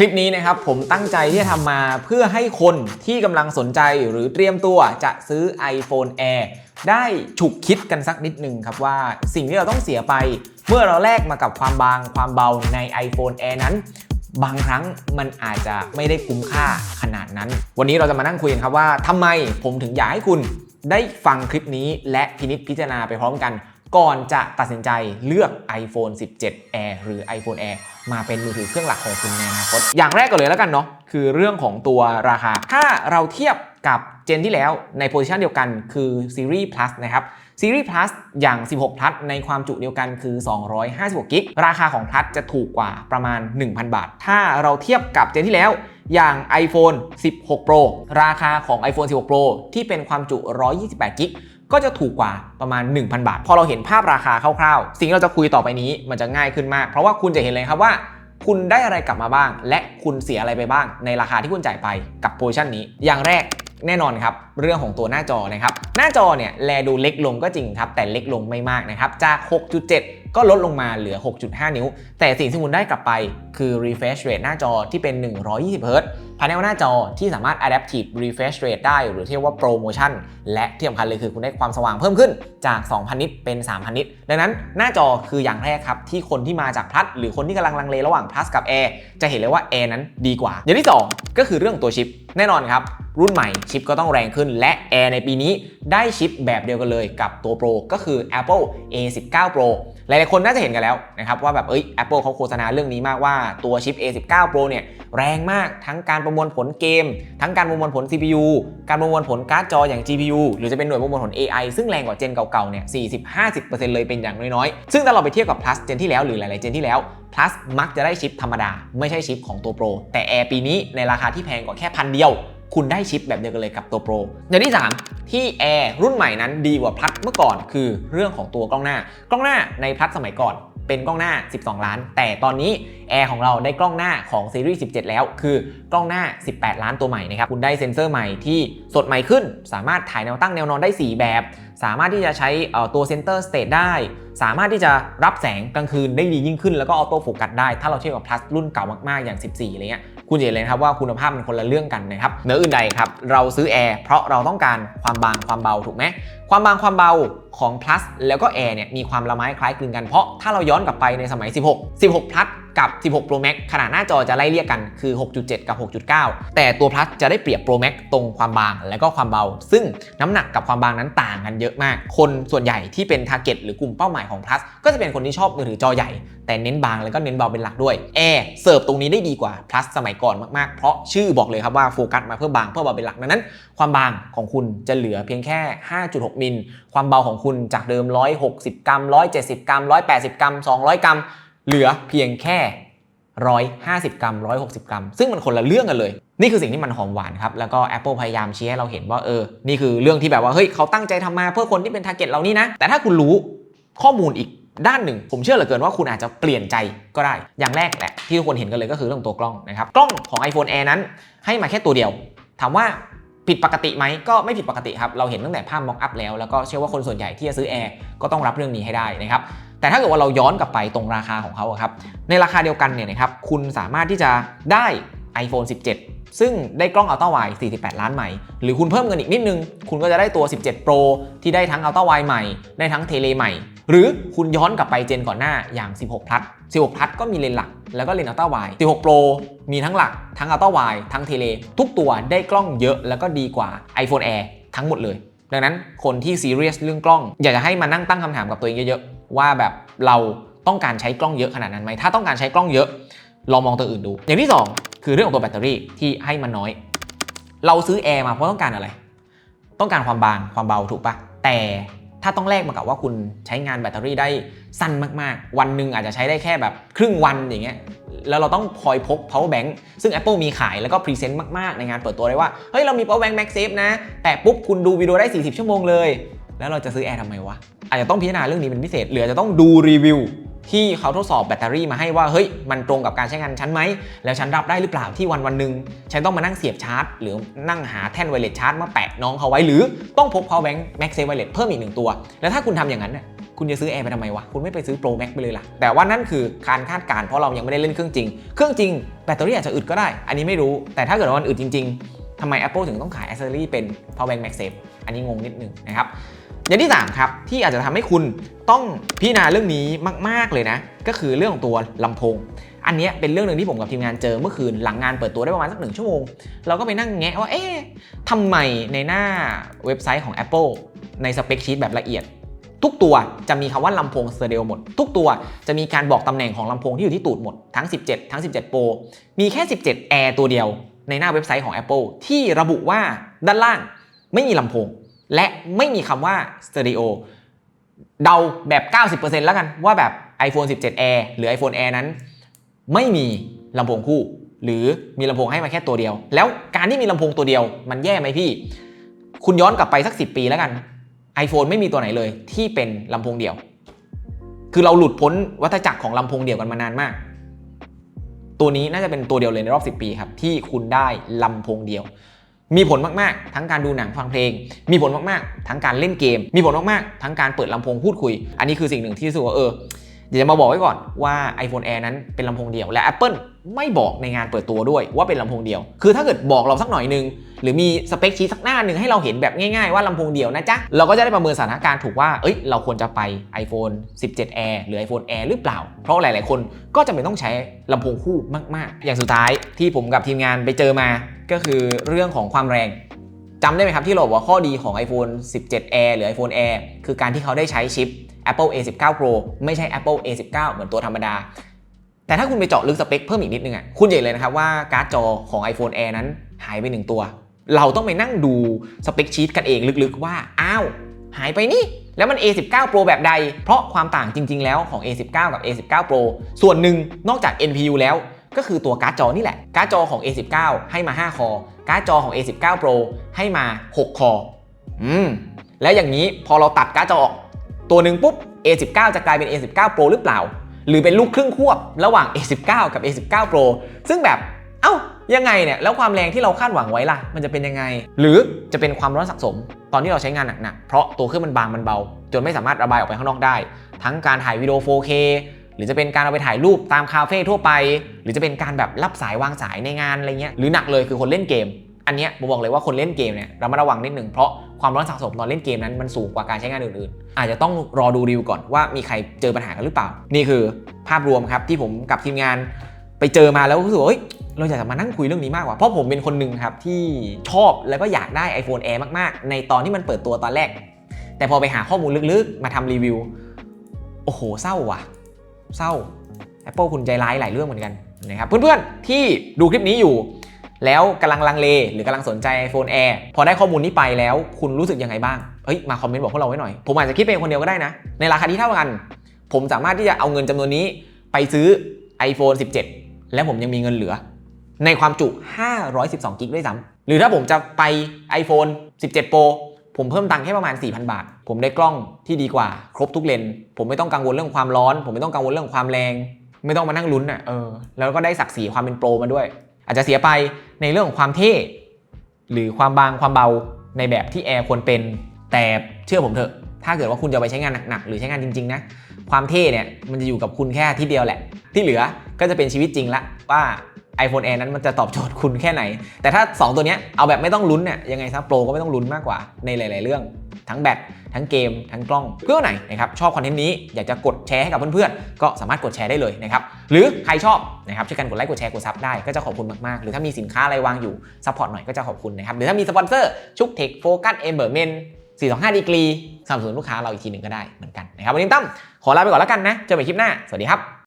คลิปนี้นะครับผมตั้งใจที่จะทำมาเพื่อให้คนที่กำลังสนใจหรือเตรียมตัวจะซื้อ iPhone Air ได้ฉุกคิดกันสักนิดหนึ่งครับว่าสิ่งที่เราต้องเสียไป เมื่อเราแลกมากับความบางความเบาใน iPhone Air นั้น บางครั้งมันอาจจะไม่ได้คุ้มค่าขนาดนั้น วันนี้เราจะมานั่งคุยกันครับว่าทำไมผมถึงอยากให้คุณได้ฟังคลิปนี้และพินิจพิจารณาไปพร้อมกัน ก่อนจะตัดสินใจเลือก iPhone 17 Air หรือ iPhone Air มาเป็นมือถือเครื่องหลักของคุณในอนาคต อย่างแรกก่อนเลยแล้วกันเนาะ คือเรื่องของตัวราคา ถ้าเราเทียบกับเจนที่แล้วในโพซิชันเดียวกันคือซีรีส์ Plus นะครับซีรีส์ Plus อย่าง 16 Plus ในความจุเดียวกันคือ 256กิก ราคาของ Plus จะถูกกว่าประมาณ 1,000 บาท ถ้าเราเทียบกับเจนที่แล้วอย่าง iPhone 16 Pro ราคาของ iPhone 16 Pro ที่เป็นความจุ 128กิก ก็จะถูกกว่าประมาณ 1,000 บาท พอเราเห็นภาพราคาคร่าวๆ สิ่งที่เราจะคุยต่อไปนี้มันจะง่ายขึ้นมาก เพราะว่าคุณจะเห็นเลยครับว่า คุณได้อะไรกลับมาบ้าง และคุณเสียอะไรไปบ้าง ในราคาที่คุณจ่ายไปกับโพซิชันนี้ อย่างแรกแน่นอนครับ เรื่องของตัวหน้าจอนะครับ หน้าจอเนี่ยแลดูเล็กลงก็จริงครับ แต่เล็กลงไม่มากนะครับ จาก 6.7 ก็ลดลงมาเหลือ 6.5 นิ้ว แต่สิ่งที่คุณได้กลับไปคือ refresh rate หน้าจอที่เป็น 120 Hz พาเนลหน้าจอที่สามารถ adaptive refresh rate ได้ หรือที่เรียกว่า pro motion และที่สำคัญเลยคือคุณได้ความสว่างเพิ่มขึ้นจาก 2,000 นิตเป็น 3,000 นิต ดังนั้นหน้าจอคืออย่างแรกครับ ที่คนที่มาจาก plus หรือคนที่กำลังลังเลระหว่าง plus กับ air จะเห็นเลยว่า air นั้นดีกว่า อย่างที่ 2 ก็คือเรื่องตัวชิป แน่นอนครับรุ่นใหม่ชิปก็ต้องแรงขึ้นและ Air ในปีนี้ได้ชิปแบบเดียวกันเลยกับตัว Pro ก็คือ Apple A19 Pro หลายๆคนน่าจะเห็นกันแล้วนะครับว่าแบบเอ้ย Apple เขาโฆษณาเรื่องนี้มากว่าตัวชิป A19 Pro เนี่ยแรงมากทั้งการประมวลผลเกม ทั้งการประมวลผล CPU การประมวลผลการ์ดจออย่าง GPU หรือจะเป็นหน่วยประมวลผล AI ซึ่งแรงกว่าเจนเก่าๆเนี่ย40-50%เลยเป็นอย่างน้อยๆ ซึ่งถ้าเราไปเทียบกับ Plus เจนที่แล้วหรือหลายๆเจนที่แล้ว Plus มักจะได้ชิปธรรมดา ไม่ใช่ชิปของตัว Pro แต่ Air ปีนี้ในราคาที่แพงกว่าแค่พันเดียว คุณได้ชิปแบบเดียวกันเลยกับตัว Pro อย่างที่ 3 ที่ Air รุ่นใหม่นั้นดีกว่า Plus เมื่อก่อนคือเรื่องของตัวกล้องหน้า กล้องหน้าใน Plus สมัยก่อนเป็นกล้องหน้า 12 ล้าน แต่ตอนนี้ Air ของเราได้กล้องหน้าของซีรีส์ 17 แล้ว คือกล้องหน้า 18 ล้านตัวใหม่นะครับ คุณได้เซ็นเซอร์ใหม่ที่สดใหม่ขึ้น สามารถถ่ายแนวตั้งแนวนอนได้ 4 แบบ สามารถที่จะใช้ตัวเซนเตอร์สเตทได้ สามารถที่จะรับแสงกลางคืนได้ดียิ่งขึ้น แล้วก็ออโต้โฟกัสได้ ถ้าเราเทียบกับ plus รุ่นเก่ามากๆ อย่าง 14 อะไรเงี้ย คุณจะเห็นเลยนะครับว่าคุณภาพมันคนละเรื่องกันนะครับเนื้ออื่นใดครับเราซื้อแอร์เพราะเราต้องการความบางความเบาถูกไหมความบางความเบาของ plus แล้วก็ Air เนี่ยมีความละไม้คล้ายคลึงกันเพราะถ้าเราย้อนกลับไปในสมัย 16 16 plus กับ 16 Pro Max ขนาดหน้าจอจะไล่เรียกกันคือ 6.7 กับ 6.9 แต่ตัว plus จะได้เปรียบ Pro Max ตรงความบางและก็ความเบา ซึ่งน้ำหนักกับความบางนั้นต่างกันเยอะมาก คนส่วนใหญ่ที่เป็น target หรือกลุ่มเป้าหมายของ plus ก็จะเป็นคนที่ชอบมือถือจอใหญ่ แต่เน้นบางแล้วก็เน้นเบาเป็นหลักด้วย Air เสิร์ฟตรงนี้ได้ดีกว่า plus สมัยก่อนมากๆ เพราะชื่อบอกเลยครับว่าโฟกัสมาเพื่อบางเพื่อเบาเป็นหลักดังนั้น ความบางของคุณจะเหลือเพียงแค่ 5.6 มิล ความเบาของคุณจากเดิม 160 กรัม 170 กรัม 180 กรัม 200 กรัม เหลือเพียงแค่ 150 กรัม 160 กรัม ซึ่งมันคนละเรื่องกันเลย นี่คือสิ่งที่มันหอมหวานครับ แล้วก็ Apple พยายามชี้ให้เราเห็นว่าเออ นี่คือเรื่องที่แบบว่า เฮ้ย เขาตั้งใจทำมาเพื่อคนที่เป็น target เรานี่นะ แต่ถ้าคุณรู้ข้อมูลอีกด้านหนึ่ง ผมเชื่อเหลือเกินว่าคุณอาจจะเปลี่ยนใจก็ได้ อย่างแรกแหละที่ทุกคนเห็นกันเลยก็คือเรื่องตัวกล้องนะครับ กล้องของ iPhone Air นั้น ให้มาแค่ตัวเดียว ถามว่า ผิดปกติไหมก็ไม่ผิดปกติครับ เราเห็นตั้งแต่ภาพ mock up แล้ว แล้วก็เชื่อว่าคนส่วนใหญ่ที่จะซื้อ Air ก็ต้องรับเรื่องนี้ให้ได้นะครับแต่ถ้าเกิดว่าเราย้อนกลับไปตรงราคาของเขาครับในราคาเดียวกันเนี่ยนะครับคุณสามารถที่จะได้ iPhone 17 ซึ่งได้กล้อง Ultra Wide 48 ล้านใหม่ หรือคุณเพิ่มเงินอีกนิดนึง คุณก็จะได้ตัว 17 Pro ที่ได้ทั้ง Ultra Wide ใหม่ ได้ทั้งเทเลใหม่ หรือคุณย้อนกลับไปเจนก่อนหน้าอย่าง 16 Plus 16 Plus ก็มีเลนหลัก แล้วก็เลนส์ Ultra Wide 16 Pro มีทั้งหลัก ทั้ง Ultra Wide ทั้งเทเล ทุกตัวได้กล้องเยอะแล้วก็ดีกว่า iPhone Air ทั้งหมดเลย ดังนั้นคนที่ซีเรียสเรื่องกล้อง อยากจะให้มานั่งตั้งคำถามกับตัวเองเยอะๆ ว่าแบบเราต้องการใช้กล้องเยอะขนาดนั้นไหมถ้าต้องการใช้กล้องเยอะลองมองตัวอื่นดู อย่างที่ 2 คือเรื่องของตัวแบตเตอรี่ที่ให้มันน้อย เราซื้อแอร์มาเพราะต้องการอะไร ต้องการความบางความเบาถูกปะแต่ ถ้าต้องแลกมากับว่าคุณใช้งานแบตเตอรี่ได้สั้นมากๆ วันหนึ่งอาจจะใช้ได้แค่แบบครึ่งวันอย่างเงี้ย แล้วเราต้องคอยพก power bank ซึ่ง Apple มีขายแล้วก็พรีเซนต์มากๆ ในงานเปิดตัวเลยว่า เฮ้ย เรามี power bank MagSafe นะ แต่ปุ๊บคุณดูวิดีโอได้ 40 ชั่วโมงเลย แล้วเราจะซื้อแอร์ทำไมวะ อาจจะต้องพิจารณาเรื่องนี้เป็นพิเศษ หรืออาจจะต้องดูรีวิว ที่เขาทดสอบแบตเตอรี่มาให้ว่าเฮ้ยมันตรงกับการใช้งานฉันไหมแล้วฉันรับได้หรือเปล่าที่วันวันหนึ่งฉันต้องมานั่งเสียบชาร์จ หรือนั่งหาแท่นไวเลสชาร์จมาแปะน้องเขาไว้หรือต้องพก power bank MagSafe Wireless เพิ่มอีกหนึ่งตัว แล้วถ้าคุณทำอย่างนั้นน่ะคุณจะซื้อแอร์ไปทำไมวะ คุณไม่ไปซื้อ Pro Max ไปเลยล่ะ แต่ว่านั่นคือการคาดการณ์เพราะเรายังไม่ได้เล่นเครื่องจริง เครื่องจริงแบตเตอรี่อาจจะอึดก็ได้ อันนี้ไม่รู้ แต่ถ้าเกิดว่ามันอึดจริง ๆทำไม Apple ถึงต้องขาย accessory เป็น power bank MagSafe อันนี้งงนิดนึงนะครับ อย่างที่3ครับที่อาจจะทำให้คุณต้องพิจารณาเรื่องนี้มาก ๆเลยนะ ก็คือเรื่องของตัวลำโพง อันนี้เป็นเรื่องหนึ่งที่ผมกับทีมงานเจอเมื่อคืนหลังงานเปิดตัวได้ประมาณสักหนึ่งชั่วโมง เราก็ไปนั่งแงะว่าเอ๊ะทำไมในหน้าเว็บไซต์ของ Apple ในสเปคชีตแบบละเอียดทุกตัวจะมีคำว่าลำโพงสเตอริโอหมด ทุกตัวจะมีการบอกตำแหน่งของลำโพงที่อยู่ที่ตูดหมด ทั้ง 17 ทั้ง 17 Pro มีแค่ 17 Air ตัวเดียว ในหน้าเว็บไซต์ของ Apple ที่ระบุว่าด้านล่างไม่มีลำโพง และไม่มีคำว่าสเตอริโอเดาแบบ 90%แล้วกันว่าแบบ iPhone 17 Air หรือ iPhone Air นั้น ไม่มีลำโพงคู่ หรือมีลำโพงให้มาแค่ตัวเดียว แล้วการที่มีลำโพงตัวเดียวมันแย่ไหมพี่ คุณย้อนกลับไปสัก 10 ปีแล้วกัน iPhone ไม่มีตัวไหนเลยที่เป็นลำโพงเดียว คือเราหลุดพ้นวัฏจักรของลำโพงเดียวกันมานานมาก ตัวนี้น่าจะเป็นตัวเดียวเลยในรอบ 10 ปีครับที่คุณได้ลำโพงเดียว มีผลมาก ๆ ทั้งการดูหนังฟังเพลง มีผลมาก ๆ ทั้งการเล่นเกม มีผลมาก ๆ ทั้งการเปิดลำโพงพูดคุย อันนี้คือสิ่งหนึ่งที่รู้สึกว่าเออเดี๋ยวจะมาบอกไว้ก่อนว่า iPhone Air นั้นเป็นลำโพงเดียว และ Apple ไม่บอกในงานเปิดตัวด้วยว่าเป็นลำโพงเดียว คือถ้าเกิดบอกเราสักหน่อยนึง หรือมีสเปคชีตสักหน้าหนึ่งให้เราเห็นแบบง่ายๆว่าลำโพงเดียวนะจ๊ะ เราก็จะได้ประเมินสถานการณ์ถูกว่า เอ้ย เราควรจะไป iPhone 17 Air หรือ iPhone Air หรือเปล่า เพราะหลายๆ คนก็จะไม่ต้องใช้ลำโพงคู่มาก ๆ อย่างสุดท้ายที่ผมกับทีมงานไปเจอมา ก็คือเรื่องของความแรงจำได้ไหมครับที่เราบอกว่าข้อดีของ iPhone 17 Air หรือ iPhone Air คือการที่เขาได้ใช้ชิป Apple A19 Pro ไม่ใช่ Apple A19 เหมือนตัวธรรมดา แต่ถ้าคุณไปเจาะลึกสเปคเพิ่มอีกนิดนึงอะคุณจะเห็นเลยนะครับว่าการ์ดจอของ iPhone Air นั้นหายไปหนึ่งตัว เราต้องไปนั่งดูสเปคชีตกันเองลึกๆว่าอ้าวหายไปนี่แล้วมัน A19 Pro แบบใด เพราะความต่างจริง ๆ แล้วของ A19 กับ A19 Pro ส่วนหนึ่งนอกจาก NPU แล้ว ก็คือตัวการ์ดจอนี่แหละ การ์ดจอของ A19 ให้มา 5 คอ การ์ดจอของ A19 Pro ให้มา 6 คอ อืม แล้วอย่างนี้พอเราตัดการ์ดจอออก ตัวหนึ่งปุ๊บ A19 จะกลายเป็น A19 Pro หรือเปล่า หรือเป็นลูกครึ่งควบระหว่าง A19 กับ A19 Pro ซึ่งแบบ เอ้า ยังไงเนี่ย แล้วความแรงที่เราคาดหวังไว้ล่ะ มันจะเป็นยังไง หรือจะเป็นความร้อนสะสม ตอนที่เราใช้งานหนักๆ เพราะตัวเครื่องมันบางมันเบา จนไม่สามารถระบายออกไปข้างนอกได้ ทั้งการถ่ายวิดีโอ 4K หรือจะเป็นการเอาไปถ่ายรูปตามคาเฟ่ทั่วไป หรือจะเป็นการแบบรับสายวางสายในงานอะไรเงี้ยหรือหนักเลยคือคนเล่นเกม อันเนี้ยผมบอกเลยว่าคนเล่นเกมเนี่ยเรามาระวังนิดหนึ่งเพราะความร้อนสะสมตอนเล่นเกมนั้นมันสูงกว่าการใช้งานอื่นๆ อาจจะต้องรอดูรีวิวก่อนว่ามีใครเจอปัญหากันหรือเปล่า นี่คือภาพรวมครับที่ผมกับทีมงานไปเจอมาแล้วรู้สึกว่าเฮ้ยเราอยากจะมานั่งคุยเรื่องนี้มากกว่า เพราะผมเป็นคนหนึ่งครับที่ชอบแล้วก็อยากได้ iPhone Air มากๆ ในตอนที่มันเปิดตัวตอนแรก แต่พอไปหาข้อมูลลึกๆ มาทำรีวิว โอ้โหเศร้าว่ะ เศร้า Apple คุณใจร้ายหลายเรื่องเหมือนกันนะครับเพื่อนๆ ที่ดูคลิปนี้อยู่ แล้วกำลังลังเลหรือกำลังสนใจ iPhone Air พอได้ข้อมูลนี้ไปแล้วคุณรู้สึกยังไงบ้างเฮ้ยมาคอมเมนต์บอกพวกเราไว้หน่อย ผมอาจจะคิดเป็นคนเดียวก็ได้นะ ในราคาที่เท่ากัน ผมสามารถที่จะเอาเงินจำนวนนี้ไปซื้อ iPhone 17 และผมยังมีเงินเหลือ ในความจุ 512กิกด้วยซ้ำหรือถ้าผมจะไป iPhone 17 Pro ผมเพิ่มตังค์แค่ประมาณ 4,000 บาท ผมได้กล้องที่ดีกว่า ครบทุกเลนส์ผมไม่ต้องกังวลเรื่องความร้อน ผมไม่ต้องกังวลเรื่องความแรง ไม่ต้องมานั่งลุ้นอะเออแล้วก็ได้ศักดิ์ศรีความเป็นโปรมาด้วย อาจจะเสียไปในเรื่องของความเท่หรือความบางความเบาในแบบที่แอร์ควรเป็น แต่เชื่อผมเถอะ ถ้าเกิดว่าคุณจะไปใช้งานหนักๆหรือใช้งานจริงๆนะความเท่เนี่ยมันจะอยู่กับคุณแค่ที่เดียวแหละ ที่เหลือก็จะเป็นชีวิตจริงละว่า iPhone Air นั้นมันจะตอบโจทย์คุณแค่ไหน แต่ถ้า 2 ตัวนี้เอาแบบไม่ต้องลุ้นเนี่ยยังไงซะโปรก็ไม่ต้องลุ้นมากกว่าในหลาย ๆ เรื่อง ทั้งแบตทั้งเกม ทั้งกล้องเพื่อไหนนะครับชอบคอนเทนต์นี้อยากจะกดแชร์ให้กับเพื่อนๆ ก็สามารถกดแชร์ได้เลยนะครับหรือใครชอบนะครับช่วยกันกดไลค์กดแชร์กดซับได้ก็จะขอบคุณมากๆ หรือถ้ามีสินค้าอะไรวางอยู่ซัพพอร์ตหน่อยก็จะขอบคุณนะครับหรือถ้ามีสปอนเซอร์ชุกเทคโฟกัสเอเบอร์เมน425ดีกรีสนับสนุนลูกค้าเราอีกทีหนึ่งก็ได้เหมือนกันนะครับวันนี้ตั้มขอลาไปก่อนแล้วกันนะเจอกันใหม่คลิปหน้าสวัสดีครับ